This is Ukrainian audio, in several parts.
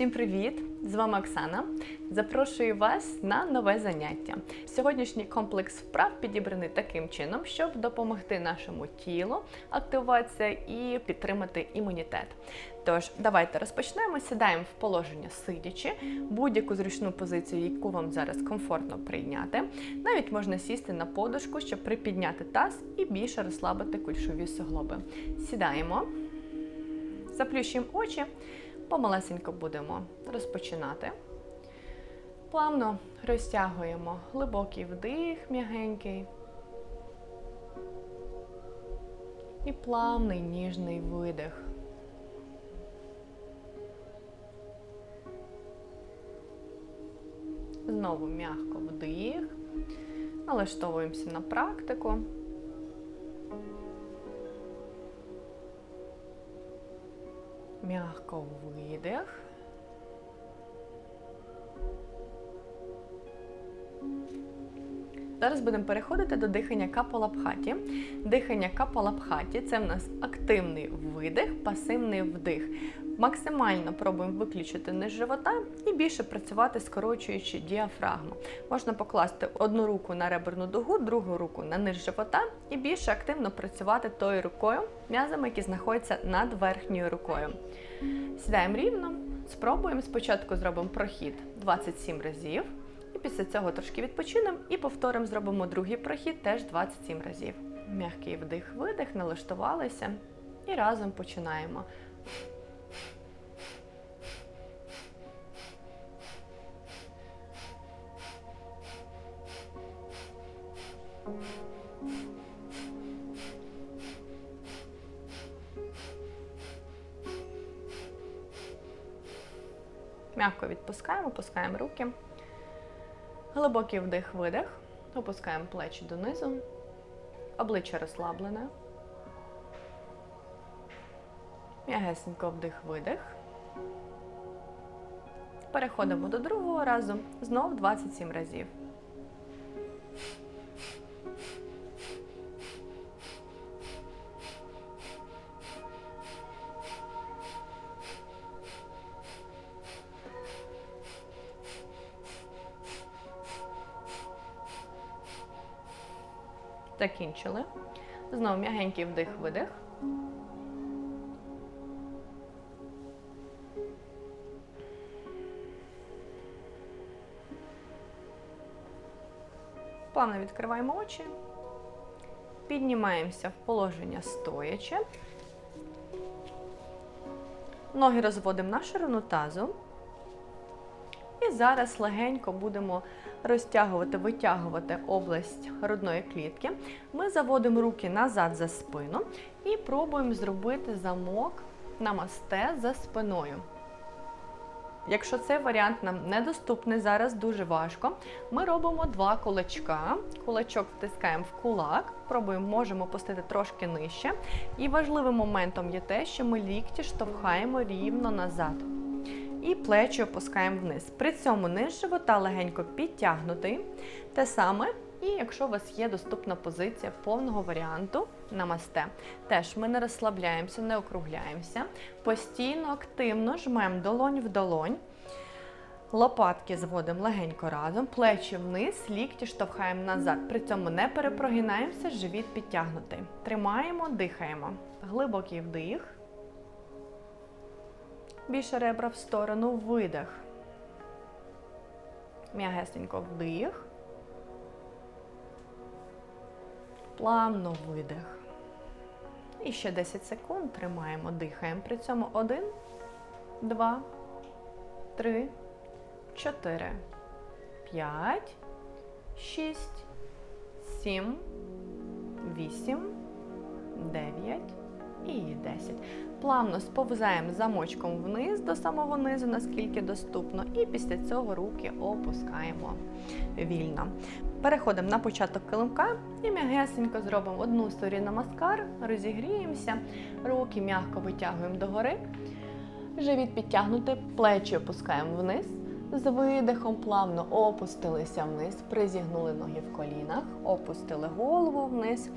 Всім привіт! З вами Оксана. Запрошую вас на нове заняття. Сьогоднішній комплекс вправ підібраний таким чином, щоб допомогти нашому тілу активуватися і підтримати імунітет. Тож, давайте розпочнемо. Сідаємо в положення сидячи, будь-яку зручну позицію, яку вам зараз комфортно прийняти. Навіть можна сісти на подушку, щоб припідняти таз і більше розслабити кульшові суглоби. Сідаємо, заплющуємо очі. Помалесенько будемо розпочинати. Плавно розтягуємо глибокий вдих, м'ягенький. І плавний ніжний видих. Знову м'яко вдих. Налаштовуємося на практику. Мягко видих. Зараз будемо переходити до дихання капалабхаті. Дихання капалабхаті це в нас активний видих, пасивний вдих. Максимально пробуємо виключити низ живота і більше працювати, скорочуючи діафрагму. Можна покласти одну руку на реберну дугу, другу руку на низ живота і більше активно працювати тою рукою, м'язами, які знаходяться над верхньою рукою. Сідаємо рівно, спробуємо. Спочатку зробимо прохід 27 разів. І після цього трошки відпочинемо і повторимо, зробимо другий прохід теж 27 разів. М'який вдих-видих, налаштувалися і разом починаємо. М'яко відпускаємо, опускаємо руки. Глибокий вдих-видих. Опускаємо плечі донизу. Обличчя розслаблене. М'ягесенько вдих-видих. Переходимо до другого разу. Знов 27 разів. Закінчили. Знову м'ягенький вдих-видих. Плавно відкриваємо очі. Піднімаємося в положення стоячи. Ноги розводимо на ширину тазу. І зараз легенько будемо розтягувати, витягувати область грудної клітки. Ми заводимо руки назад за спину і пробуємо зробити замок намасте за спиною. Якщо цей варіант нам недоступний, зараз дуже важко. Ми робимо два кулачка. Кулачок втискаємо в кулак, пробуємо, можемо опустити трошки нижче. І важливим моментом є те, що ми лікті штовхаємо рівно назад. І плечі опускаємо вниз. При цьому низ живота легенько підтягнутий. Те саме, і якщо у вас є доступна позиція повного варіанту намасте, теж ми не розслабляємося, не округляємося. Постійно активно жмемо долонь в долонь. Лопатки зводимо легенько разом, плечі вниз, лікті штовхаємо назад. При цьому не перепрогинаємося, живіт підтягнутий. Тримаємо, дихаємо. Глибокий вдих. Більше ребра в сторону, видих. М'ягесенько вдих. Плавно видих. І ще 10 секунд тримаємо, дихаємо. При цьому 1, 2, 3, 4, 5, 6, 7, 8, 9 і 10. Плавно сповзаємо замочком вниз до самого низу, наскільки доступно, і після цього руки опускаємо вільно. Переходимо на початок килимка і м'ягесенько зробимо одну сторіну маскар, розігріємося, руки м'яко витягуємо догори, живіт підтягнути, плечі опускаємо вниз. З видихом плавно опустилися вниз, призігнули ноги в колінах, опустили голову вниз,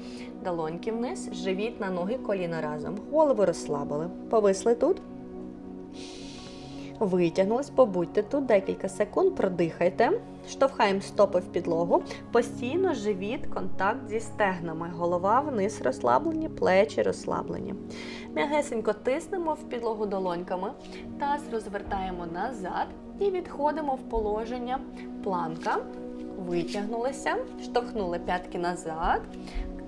долоньки вниз, живіт на ноги, коліна разом. Голову розслабили. Повисли тут. Витягнулись, побудьте тут декілька секунд, продихайте. Штовхаємо стопи в підлогу. Постійно живіт, контакт зі стегнами. Голова вниз розслаблені, плечі розслаблені. М'ягесенько тиснемо в підлогу долоньками. Таз розвертаємо назад і відходимо в положення планка. Витягнулися, штовхнули п'ятки назад.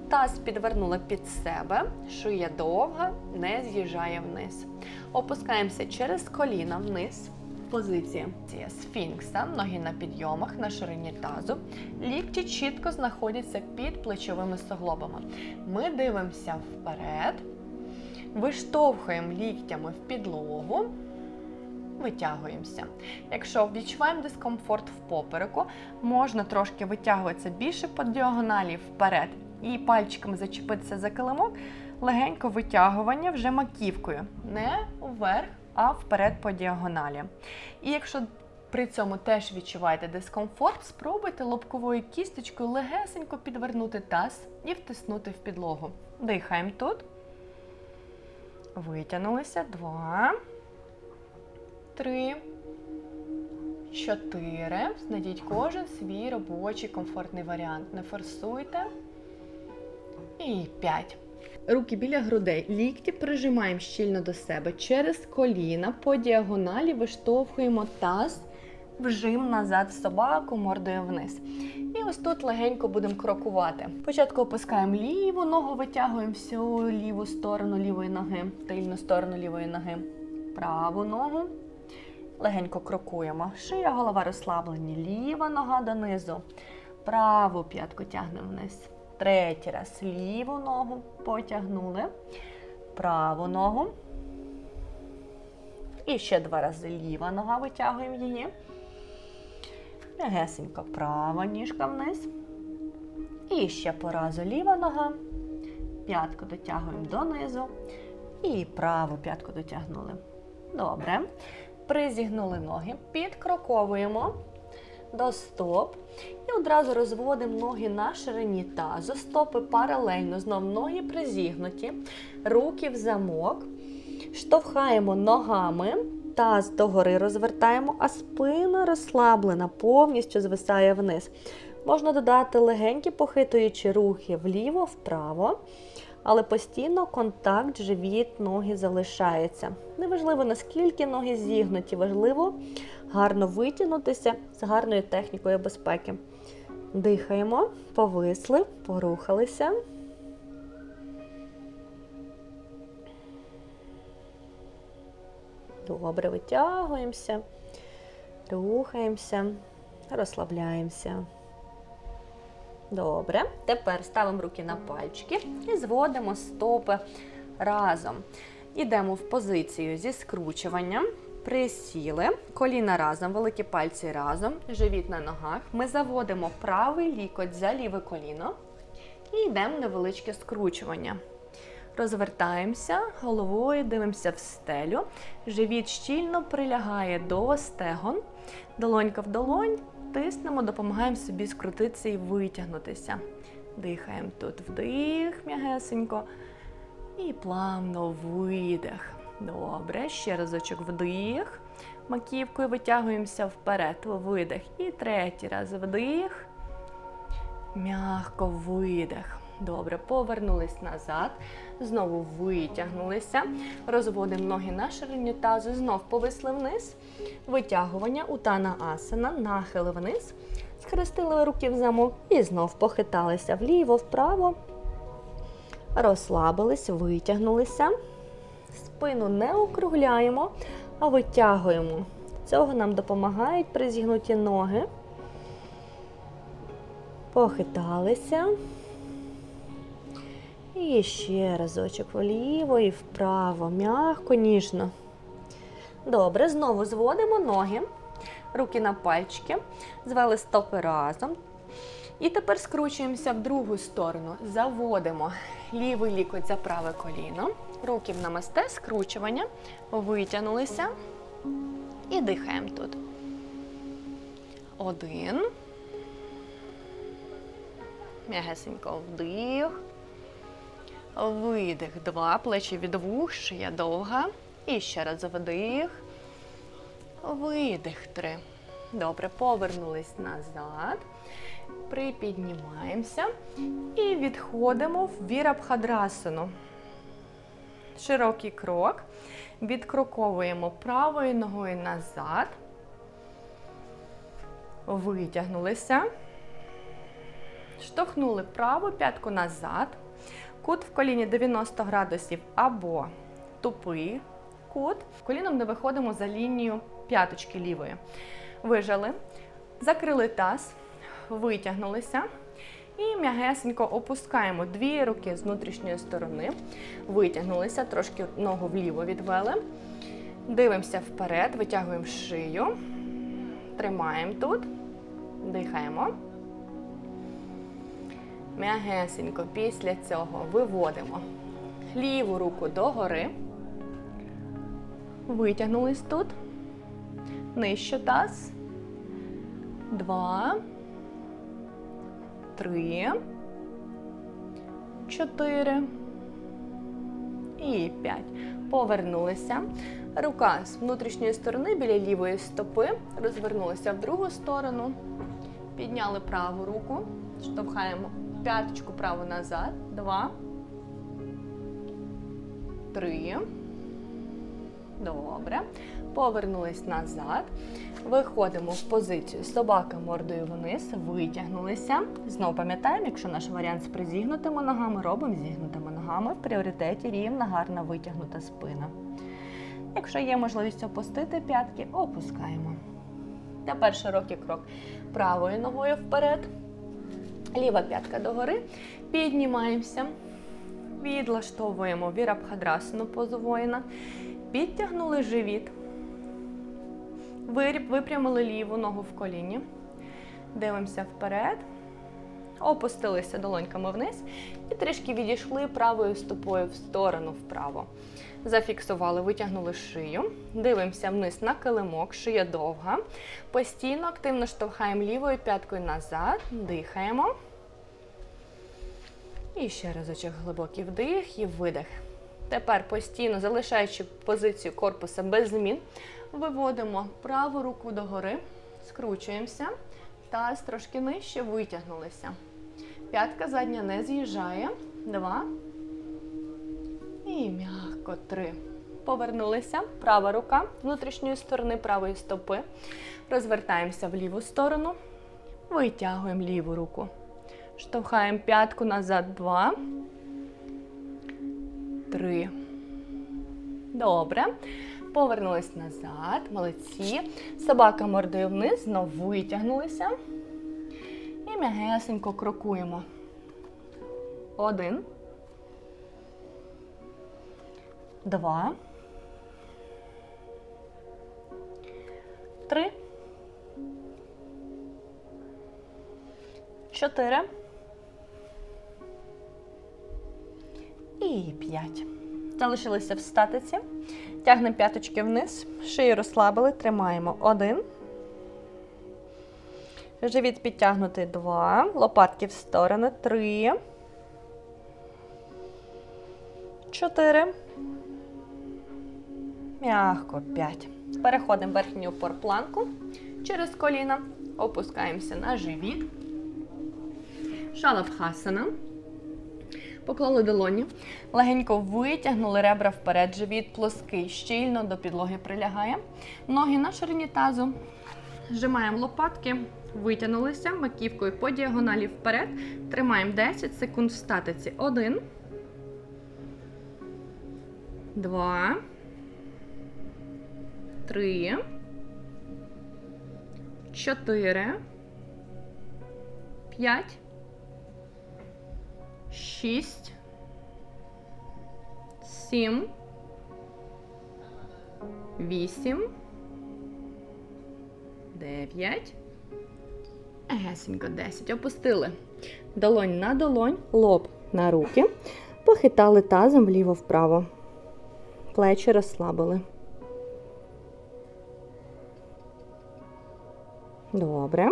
Таз підвернули під себе, шия довга, не з'їжджає вниз. Опускаємося через коліна вниз. Позиція сфінкса, ноги на підйомах на ширині тазу. Лікті чітко знаходяться під плечовими суглобами. Ми дивимося вперед, виштовхуємо ліктями в підлогу, витягуємося. Якщо відчуваємо дискомфорт в попереку, можна трошки витягуватися більше по діагоналі вперед і пальчиками зачепитися за килимок, легенько витягування вже маківкою, не вверх, а вперед по діагоналі. І якщо при цьому теж відчуваєте дискомфорт, спробуйте лобковою кісточкою легесенько підвернути таз і втиснути в підлогу. Дихаємо тут. Витягнулися. Два. Три. Чотири. Знайдіть кожен свій робочий комфортний варіант. Не форсуйте. І п'ять. Руки біля грудей, лікті прижимаємо щільно до себе через коліна, по діагоналі виштовхуємо таз, вжим назад собаку, мордою вниз. І ось тут легенько будемо крокувати. Спочатку опускаємо ліву ногу, витягуємо всю ліву сторону лівої ноги, тильну сторону лівої ноги, праву ногу. Легенько крокуємо. Шия, голова розслаблені. Ліва нога донизу. Праву п'ятку тягнемо вниз. Третій раз ліву ногу потягнули, праву ногу. І ще два рази ліва нога витягуємо її. М'ягесенько права ніжка вниз. І ще по разу ліва нога. П'ятку дотягуємо донизу. І праву п'ятку дотягнули. Добре. Призігнули ноги, підкроковуємо до стоп. І одразу розводимо ноги на ширині тазу, стопи паралельно, знов ноги призігнуті, руки в замок. Штовхаємо ногами, таз догори розвертаємо, а спина розслаблена, повністю звисає вниз. Можна додати легенькі похитуючі рухи вліво-вправо, але постійно контакт, живіт, ноги залишається. Неважливо, наскільки ноги зігнуті, важливо гарно витягнутися з гарною технікою безпеки. Дихаємо, повисли, порухалися. Добре, витягуємося, рухаємося, розслабляємося. Добре. Тепер ставимо руки на пальчики і зводимо стопи разом. Ідемо в позицію зі скручуванням. Присіли, коліна разом, великі пальці разом, живіт на ногах. Ми заводимо правий лікоть за ліве коліно і йдемо невеличке скручування. Розвертаємося головою, дивимося в стелю. Живіт щільно прилягає до стегон. Долонька в долонь, тиснемо, допомагаємо собі скрутитися і витягнутися. Дихаємо тут вдих, м'ягесенько. І плавно видих. Добре, ще разочок вдих. Маківкою витягуємося вперед, видих. І третій раз вдих. Мягко видих. Добре, повернулись назад. Знову витягнулися. Розводимо ноги на ширині тазу. Знов повисли вниз. Витягування, утана асана, нахил вниз. Схрестили руки в замок і знов похиталися вліво, вправо. Розслабились, витягнулися. Спину не округляємо, а витягуємо. Цього нам допомагають призігнуті ноги. Похиталися. І ще разочок вліво і вправо. М'яко, ніжно. Добре, знову зводимо ноги, руки на пальчики, звели стопи разом. І тепер скручуємося в другу сторону. Заводимо лівий лікоть за праве коліно. Руки в намасте, скручування, витягнулися і дихаємо тут. Один. М'ягесенько вдих. Видих. Два. Плечі від вух, шия довга. І ще раз вдих. Видих. Три. Добре, повернулись назад. Припіднімаємося і відходимо в вірабхадрасану. Широкий крок. Відкроковуємо правою ногою назад. Витягнулися. Штовхнули праву п'ятку назад. Кут в коліні 90 градусів або тупий кут. Коліном не виходимо за лінію п'яточки лівої. Вижали, закрили таз, витягнулися. І м'ягесенько опускаємо дві руки з внутрішньої сторони. Витягнулися, трошки ногу вліво відвели. Дивимося вперед, витягуємо шию. Тримаємо тут. Дихаємо. М'ягесенько після цього виводимо ліву руку догори. Витягнулись тут. Нижче таз. Два. Три. Чотири. І п'ять. Повернулися. Рука з внутрішньої сторони біля лівої стопи. Розвернулися в другу сторону. Підняли праву руку. Штовхаємо п'яточку праву назад. Два. Три. Добре. Повернулись назад. Виходимо в позицію собака мордою вниз, витягнулися. Знову пам'ятаємо, якщо наш варіант з призігнутими ногами, робимо зігнутими ногами. В пріоритеті рівна, гарна витягнута спина. Якщо є можливість опустити п'ятки, опускаємо. Тепер широкий крок правою ногою вперед. Ліва п'ятка догори. Піднімаємося. Відлаштовуємо вірабхадрасану позу воїна. Підтягнули живіт. Випрямили ліву ногу в коліні. Дивимося вперед. Опустилися долоньками вниз і трішки відійшли правою стопою в сторону вправо. Зафіксували, витягнули шию. Дивимося вниз на килимок, шия довга. Постійно активно штовхаємо лівою п'яткою назад. Дихаємо. І ще разочок глибокий вдих і видих. Тепер постійно залишаючи позицію корпуса без змін, виводимо праву руку догори, скручуємося, таз трошки нижче, витягнулися. П'ятка задня не з'їжджає. Два. І м'яко три. Повернулися. Права рука з внутрішньої сторони правої стопи. Розвертаємося в ліву сторону. Витягуємо ліву руку. Штовхаємо п'ятку назад. Два. Три. Добре. Повернулись назад. Молодці. Собака мордою вниз. Знову витягнулися. І м'ягесенько крокуємо. Один. Два. Три. Чотири. І п'ять. Залишилися в статиці. Тягнемо п'яточки вниз, шию розслабили, тримаємо один. Живіт підтягнутий два. Лопатки в сторони. Три. Чотири. М'ягко п'ять. Переходимо в верхню опор планку через коліна. Опускаємося на живіт. Шалабхасана. Поклали долоні, легенько витягнули ребра вперед, живіт плоский, щільно до підлоги прилягає. Ноги на ширині тазу. Зжимаємо лопатки, витягнулися маківкою по діагоналі вперед. Тримаємо 10 секунд в статиці. Один. Два. Три. Чотири. П'ять. Шість. Сім. Вісім. Дев'ять. Гесенько, десять. Опустили. Долонь на долонь, лоб на руки. Похитали тазом вліво-вправо. Плечі розслабили. Добре.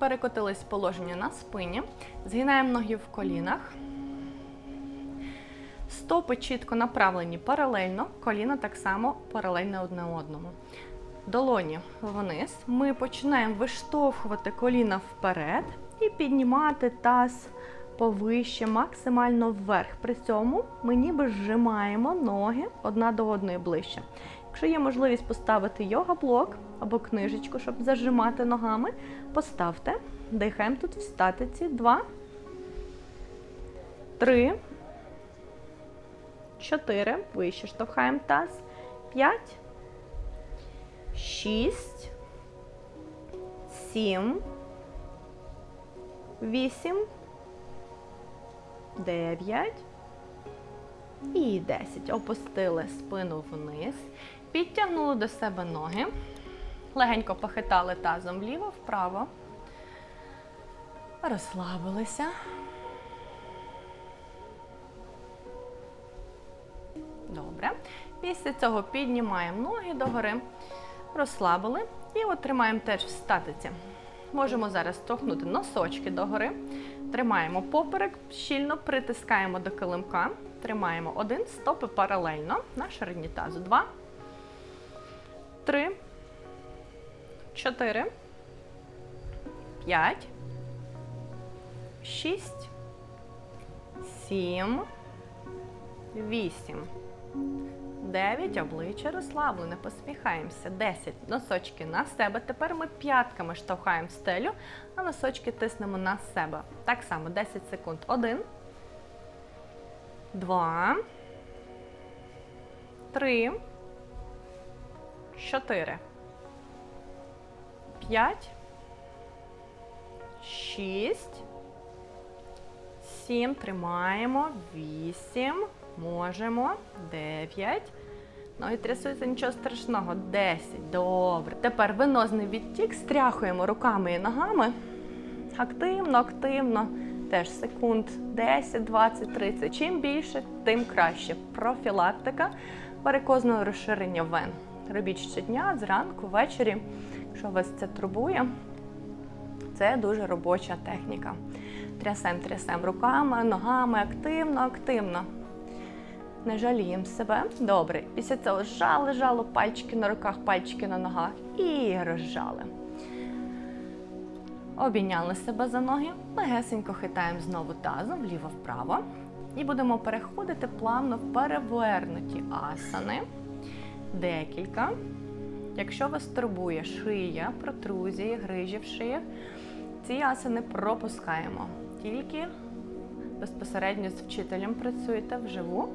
Перекотились положення на спині. Згинаємо ноги в колінах. Стопи чітко направлені паралельно, коліна так само паралельно одне одному. Долоні вниз. Ми починаємо виштовхувати коліна вперед і піднімати таз повище, максимально вверх. При цьому ми ніби зжимаємо ноги одна до одної ближче. Якщо є можливість поставити йога-блок або книжечку, щоб зажимати ногами, поставте. Дихаємо тут в статиці. Два, три, чотири. Вище штовхаємо таз. П'ять, шість, сім, вісім, дев'ять і десять. Опустили спину вниз. Підтягнули до себе ноги. Легенько похитали тазом вліво, вправо. Розслабилися. Добре. Після цього піднімаємо ноги догори, розслабили і от тримаємо теж в статиці. Можемо зараз штовхнути носочки догори. Тримаємо поперек, щільно притискаємо до килимка. Тримаємо один, стопи паралельно на ширині тазу. Два, три, чотири, п'ять, шість, сім, вісім. 9 обличчя розслаблене, посміхаємося. 10 носочки на себе. Тепер ми п'ятками штовхаємо стелю, а носочки тиснемо на себе. Так само 10 секунд. 1, 2, 3, 4, 5, 6, 7, тримаємо, 8, можемо, 9, ноги трясуться, нічого страшного, 10, добре. Тепер венозний відтік, стряхуємо руками і ногами, активно, активно, теж секунд 10, 20, 30. Чим більше, тим краще. Профілактика варикозного розширення вен. Робіть щодня, зранку, ввечері, якщо вас це турбує. Це дуже робоча техніка. Трясем, трясем руками, ногами, активно, активно. Не жаліємо себе. Добре. Після цього зжали, жало, пальчики на руках, пальчики на ногах і розжали. Обійняли себе за ноги, легесенько хитаємо знову тазом вліво-вправо. І будемо переходити плавно в перевернуті асани. Декілька. Якщо вас турбує шия, протрузії, грижі в шиях, ці асани пропускаємо. Тільки безпосередньо з вчителем працюєте вживу.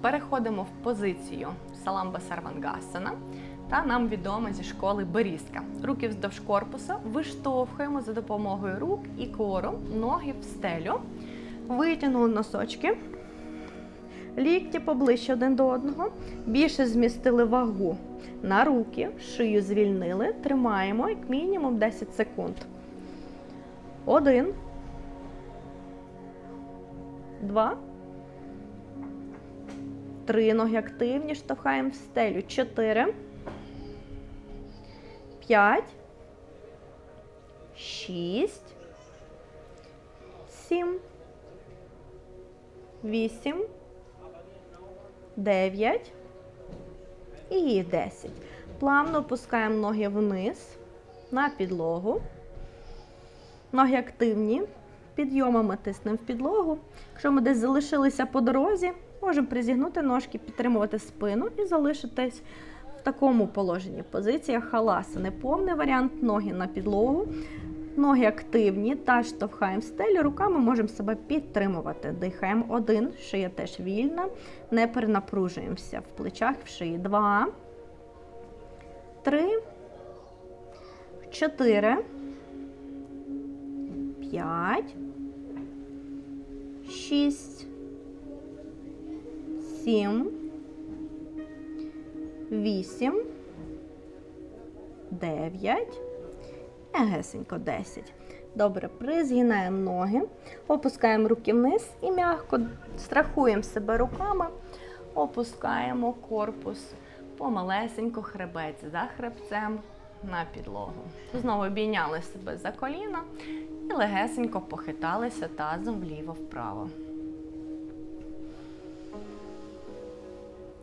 Переходимо в позицію Саламба Сарвангасана. Та нам відома зі школи берізка. Руки вздовж корпуса виштовхуємо за допомогою рук і кору, ноги в стелю. Витягнули носочки. Лікті поближче один до одного. Більше змістили вагу на руки, шию звільнили. Тримаємо як мінімум 10 секунд. Один. Два. Три ноги активні, штовхаємо в стелю. Чотири. П'ять. Шість. Сім. Вісім. Дев'ять. І десять. Плавно опускаємо ноги вниз на підлогу. Ноги активні. Підйомами тиснемо в підлогу. Якщо ми десь залишилися по дорозі, можемо призігнути ножки, підтримувати спину і залишитись в такому положенні. Позиція халаса. Неповний варіант, ноги на підлогу. Ноги активні, та штовхаємо стелю, руками можемо себе підтримувати. Дихаємо один, шия теж вільна, не перенапружуємося в плечах, в шиї. Два, три, чотири, п'ять, шість, сім, вісім, дев'ять. Егесенько 10. Добре, призгинаємо ноги, опускаємо руки вниз і м'яко страхуємо себе руками, опускаємо корпус помалесенько, хребець за хребцем, на підлогу. Знову обійняли себе за коліна і легесенько похиталися тазом вліво-вправо.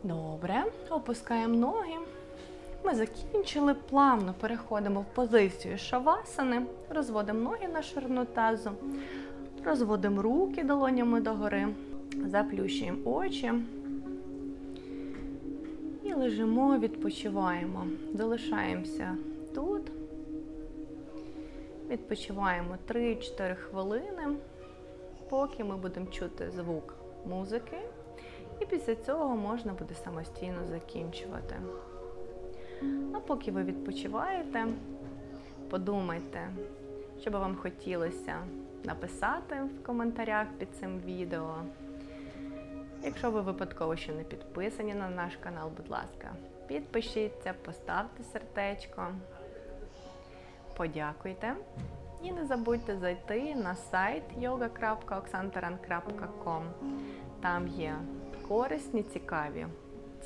Добре, опускаємо ноги. Ми закінчили, плавно переходимо в позицію шавасани, розводимо ноги на ширину тазу, розводимо руки долонями догори, заплющуємо очі і лежимо, відпочиваємо. Залишаємося тут. Відпочиваємо 3-4 хвилини, поки ми будемо чути звук музики. І після цього можна буде самостійно закінчувати. А поки ви відпочиваєте, подумайте, що би вам хотілося написати в коментарях під цим відео. Якщо ви випадково ще не підписані на наш канал, будь ласка, підпишіться, поставте сердечко, подякуйте. І не забудьте зайти на сайт yoga.oxantaran.com. Там є корисні, цікаві,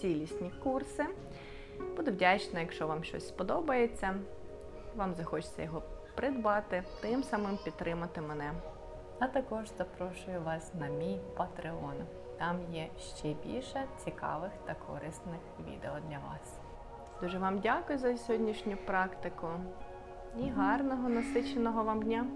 цілісні курси. Буду вдячна, якщо вам щось сподобається, вам захочеться його придбати, тим самим підтримати мене. А також запрошую вас на мій Patreon. Там є ще більше цікавих та корисних відео для вас. Дуже вам дякую за сьогоднішню практику і гарного насиченого вам дня!